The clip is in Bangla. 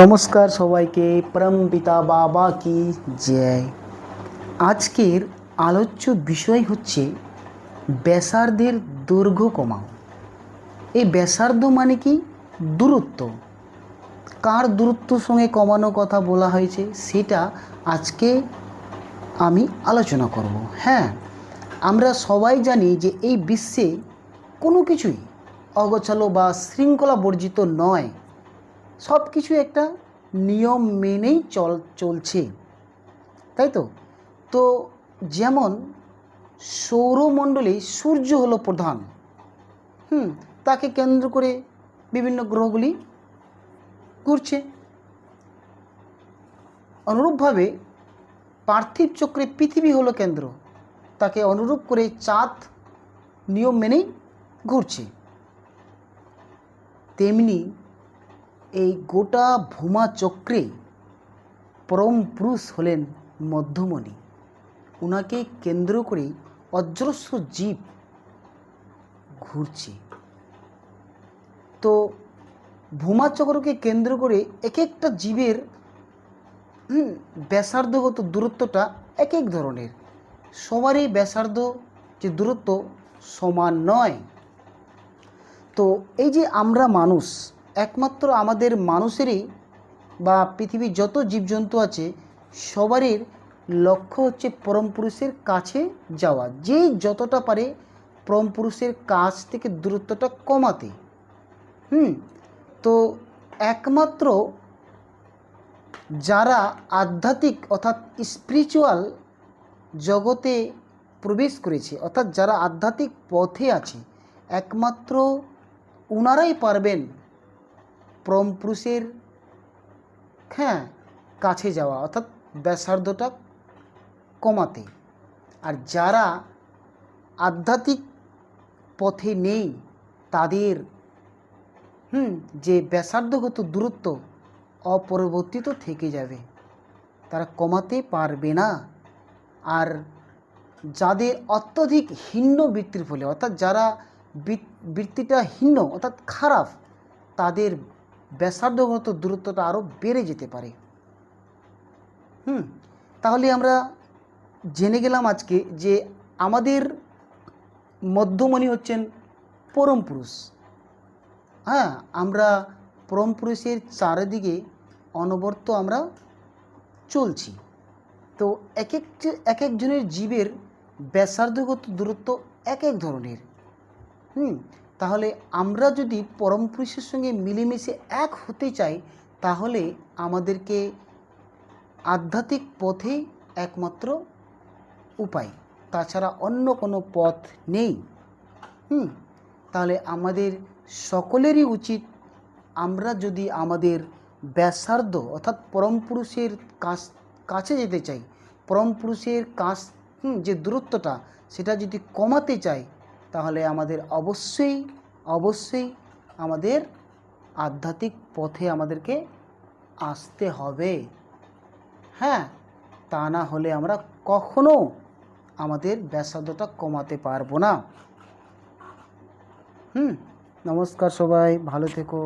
নমস্কার সবাইকে পরম পিতা বাবা কি জয়। আজকের আলোচ্য বিষয় হচ্ছে ব্যাসার্ধের দৈর্ঘ্য কমাও। এই ব্যাসার্ধ মানে কি? দূরত্ব। কার দূরত্বর সঙ্গে কমানো কথা বলা হয়েছে সেটা আজকে আমি আলোচনা করব। হ্যাঁ আমরা সবাই জানি যে এই বিশ্বে কোনো কিছুই অগোছালো বা শৃঙ্খলা বর্জিত নয়। সব কিছু একটা নিয়ম মেনেই চল, চলছে। তাই তো? তো যেমন সৌরমণ্ডলে সূর্য হলো প্রধান, হুম, তাকে কেন্দ্র করে বিভিন্ন গ্রহগুলি ঘুরছে। অনুরূপভাবে পার্থিব চক্রে পৃথিবী হলো কেন্দ্র, তাকে অনুরূপ করে চাঁদ নিয়ম মেনেই ঘুরছে। তেমনি এই গোটা ভূমা চক্রে পরম পুরুষ হলেন মধ্যমণি। ওনাকে কেন্দ্র করে অজস্র জীব ঘুরছে। তো ভূমা চক্রকে কেন্দ্র করে এক একটা জীবের ব্যাসার্ধগত দূরত্বটা এক এক ধরনের। সবারই ব্যাসার্ধ যে দূরত্ব সমান নয়। তো এই যে আমরা মানুষ একমাত্র আমাদের মানুষেরই বা পৃথিবীর যত জীবজন্তু আছে, সবারই লক্ষ্য হচ্ছে পরম পুরুষের কাছে যাওয়া। যে যতটা পারে পরম পুরুষের কাছ থেকে দূরত্বটা কমাতে। হুম? তো একমাত্র যারা আধ্যাত্মিক অর্থাৎ স্পিরিচুয়াল জগতে প্রবেশ করেছে, অর্থাৎ যারা আধ্যাত্মিক পথে আছে, একমাত্র ওনারাই পারবেন পরম পুরুষের হ্যাঁ কাছে যাওয়া, অর্থাৎ ব্যাসার্ধটা কমাতে। আর যারা আধ্যাত্মিক পথে নেই, তাদের, হুম, যে ব্যাসার্ধগত দূরত্ব অপরিবর্তিত থেকে যাবে। তারা কমাতে পারবে না। আর যাদের অত্যধিক হীন বৃত্তির ফলে, অর্থাৎ যারা বৃত- বৃত্তিটা হীন, অর্থাৎ খারাপ, তাদের ব্যাসার্ধগত দূরত্বটা আরও বেড়ে যেতে পারে। হুম, তাহলে আমরা জেনে গেলাম আজকে যে আমাদের মধ্যমণি হচ্ছেন পরম পুরুষ। হ্যাঁ আমরা পরম পুরুষের চারিদিকে অনবর্ত আমরা চলছি। তো এক এক এক একজনের জীবের ব্যাসার্ধগত দূরত্ব এক এক ধরনের। হুম তাহলে আমরা যদি পরম পুরুষের সঙ্গে মিলেমিশে এক হতে চাই, তাহলে আমাদেরকে আধ্যাত্মিক পথেই একমাত্র উপায়। তাছাড়া অন্য কোনো পথ নেই। হুম, তাহলে আমাদের সকলেরই উচিত আমরা যদি আমাদের ব্যাসার্ধ অর্থাৎ পরম পুরুষের কাছ, কাছে যেতে চাই। পরম পুরুষের কাছ যে দূরত্বটা, সেটা যদি কমাতে চাই তাহলে আমাদের অবশ্যই অবশ্যই আমাদের আধ্যাত্মিক পথে আমাদেরকে আসতে হবে। হ্যাঁ তা না হলে আমরা কখনো আমাদের ব্যাসার্ধটা কমাতে পারব না। হুম, নমস্কার সবাই, ভালো থেকো।